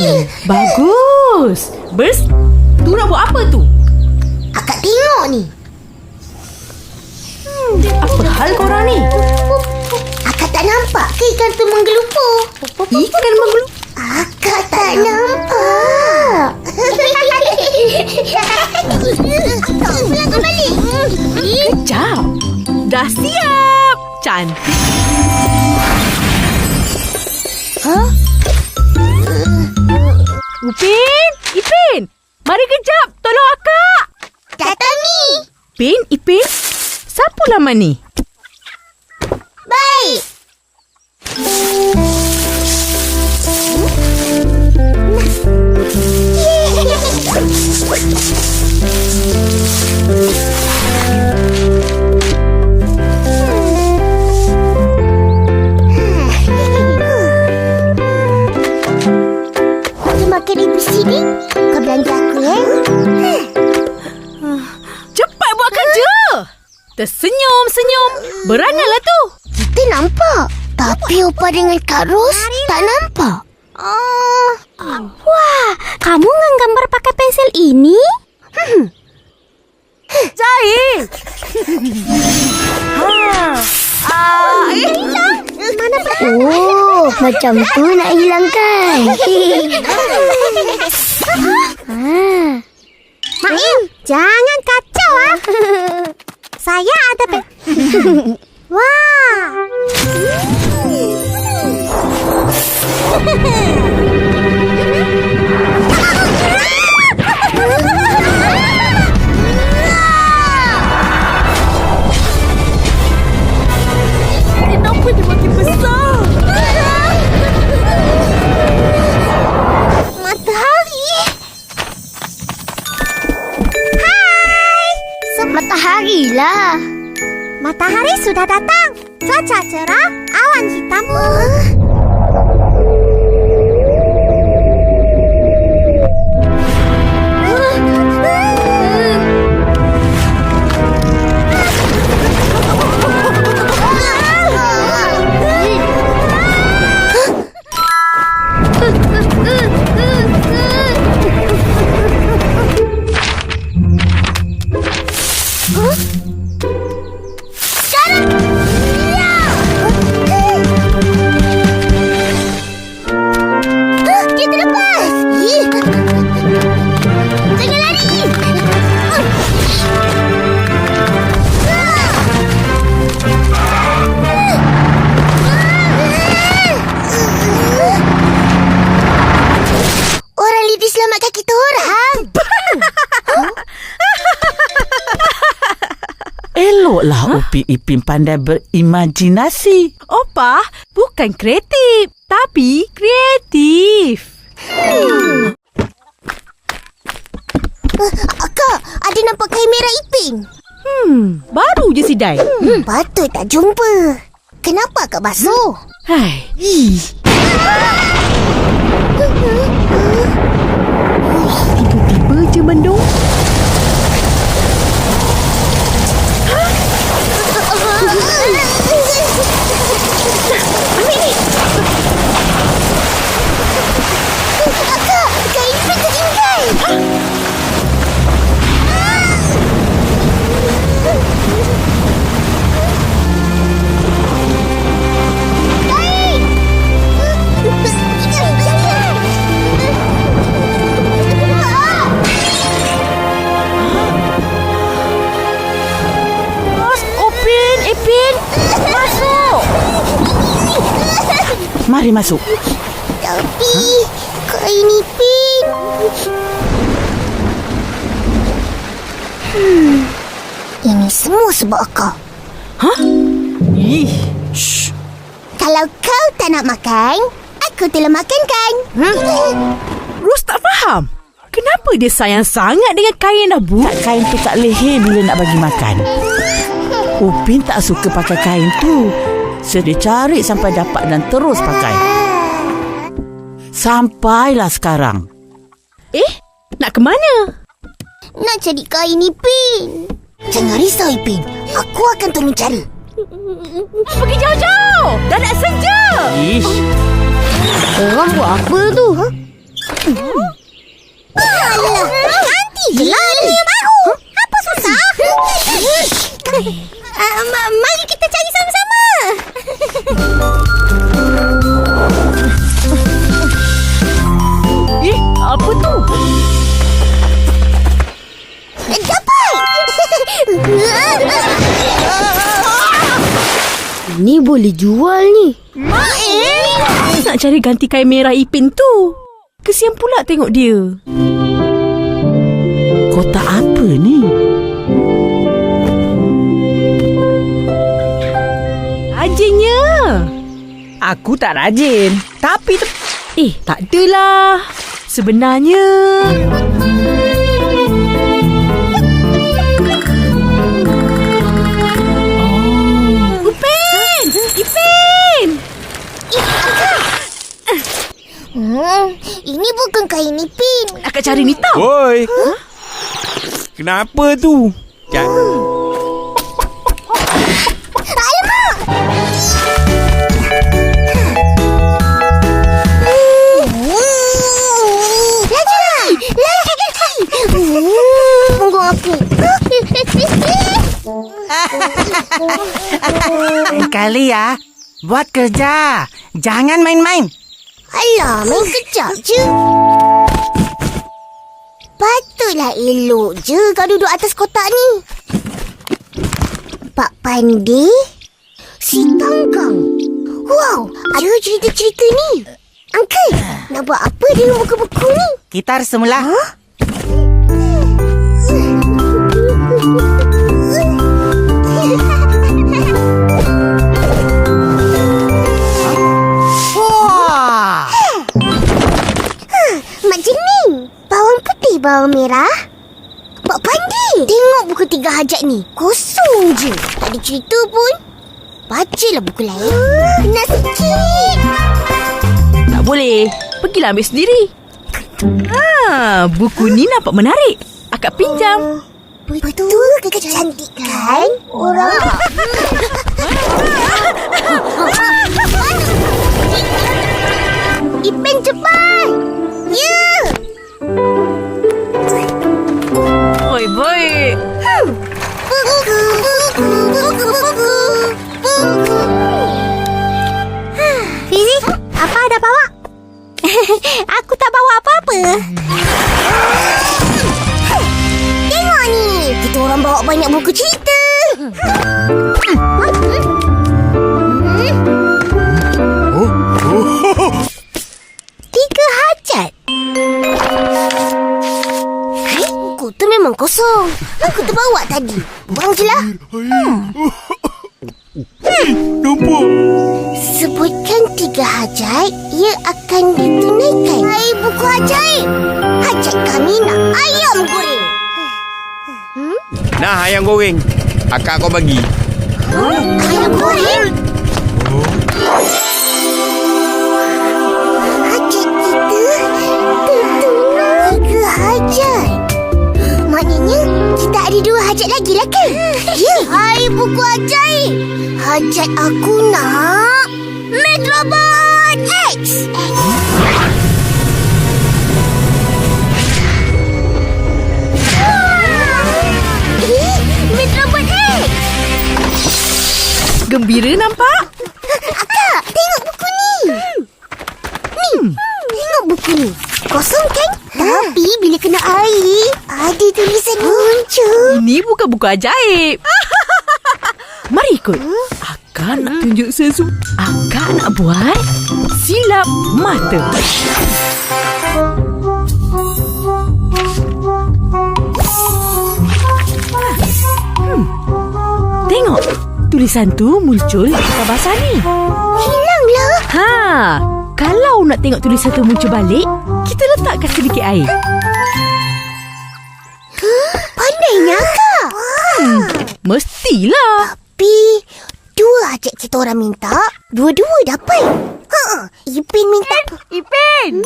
Hmm. Bagus. Bers, tu nak buat apa tu? Akak tengok ni. Apa hal korang ni? Akak tak nampak ke ikan tu menggelupur? Ikan menggelu... Akak tak nampak. Kejap. Dah siap. Cantik. Hah? Upin, Ipin. Mari kejap. Tolong akak. Datang ni. Ipin, Ipin. Siapa lama ni? Baik. Tersenyum-senyum. Beranyalah tu. Kita nampak. Tapi Opa dengan Kak Ros tak nampak. Oh. Wah, kamu nggambar pakai pensil ini? Jahil. ha. Ah, eh. Mana Oh, macam tu nak hilangkan. ah. Maim, jangan kacau ah. Saya ada pe. Wah. Sudah datang. Cuaca cerah, awan hitam. Kita Eloklah huh? Upi Ipin pandai berimajinasi. Opa, bukan kreatif. Tapi kreatif. Akak, ada nampak kamera Ipin? Hmm, baru je sidai. Hmm, patut tak jumpa. Kenapa akak basuh? Hai. Ih. Tiba-tiba je mendung. Mari masuk. Tapi kain Ipin. Hmm. Ini semua sebab akak. Ih, Kalau kau tak nak makan, aku telah makankan. Hmm? Ros tak faham. Kenapa dia sayang sangat dengan kain Abu? Tak kain tu tak leher bila nak bagi makan. Upin tak suka pakai kain tu. So dia cari sampai dapat dan terus pakai. Sampailah sekarang. Eh, nak ke mana? Nak cari kain Ipin. Jangan risau Ipin. Aku akan tolong cari. Pergi jauh-jauh. Dah nak senja. Ish, Orang buat apa tu? Ha? Alah, nanti je lah ni baru. Apa susah? uh, ma- mari kita cari sama-sama. Eh, apa tu? Dapat! Ini boleh jual ni. Mak eh? Nak cari ganti kain merah Ipin tu. Kesian pula tengok dia. kotak apa ni? Rajinnya. Aku tak rajin. Tapi tu... Eh, tak adalah. Sebenarnya... Oh. Ipin! Ipin! Hmm, ini bukan kain Ipin. Akak cari ni tau. Woi. Kenapa tu? Jangan. Kali ya. Buat kerja. Jangan main-main. Alah, main kejap je. Patutlah elok je kau duduk atas kotak ni. Pak Pandi, si Tangkang. Wow, ada cerita-cerita ni. Uncle, nak buat apa dengan buku-buku ni? Kita harus semula. Wah. Bawang merah. Pak Pandi, tengok buku tiga hajat ni. Kosong je. Tak ada cerita pun. Bacalah buku lain. Nak sikit. Tak boleh. Pergilah ambil sendiri. Ha, buku ni nampak menarik. Akak pinjam. Betul kecantikan orang. Ipin cepat. Ya. Buku. Fizi, apa ada bawa? Aku tak bawa apa-apa. Tengok ni, kita orang bawa banyak buku cerita. Kosong. Aku terbawa tadi. Buang je lah. Nampak? Sebutkan tiga hajat, ia akan ditunaikan. Hai, buku ajaib. Hajat kami nak ayam goreng. Nah, ayam goreng. Akak kau bagi. Ayam goreng? Lagi lah kan? Ya. Hai buku ajaib. Hajat aku nak Metrobot X. Eh, Metrobot X. Gembira nampak? Akak, tengok buku ni. Ni, tengok buku ni. Kosong kan? Tapi bila kena air, ada tulisan muncul. Ini bukan buku ajaib. Mari ikut. Akak nak tunjuk sesuatu. Akak nak buat silap mata. Hmm. Tengok. tulisan tu muncul di kertas basah ni. Hilanglah. Ha, kalau nak tengok tulisan tu muncul balik, kita letakkan sedikit air. Mestilah. Tapi dua hajat kita orang minta, dua-dua dapat. Ha, Ipin minta. Ipin!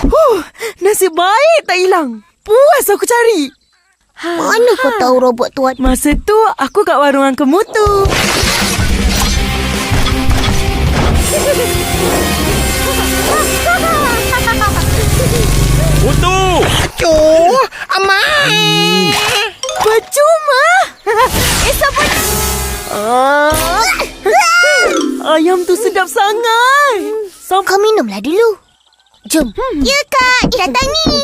Huh, nasib baik tak hilang. Puas aku cari. Mana kau tahu robot tu ada? Masa tu aku kat warung Uncle Mutu. Mutu! Aduh, Aman. Percuma. eh, siapa? Ah. Ayam tu sedap sangat. Sampai Kau minumlah dulu. Jom. Ya kak, datang ni.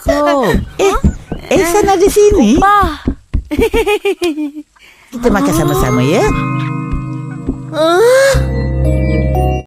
Assalamualaikum. Eh, Ehsan ada sini. bah. Kita makan sama-sama ya. 啊！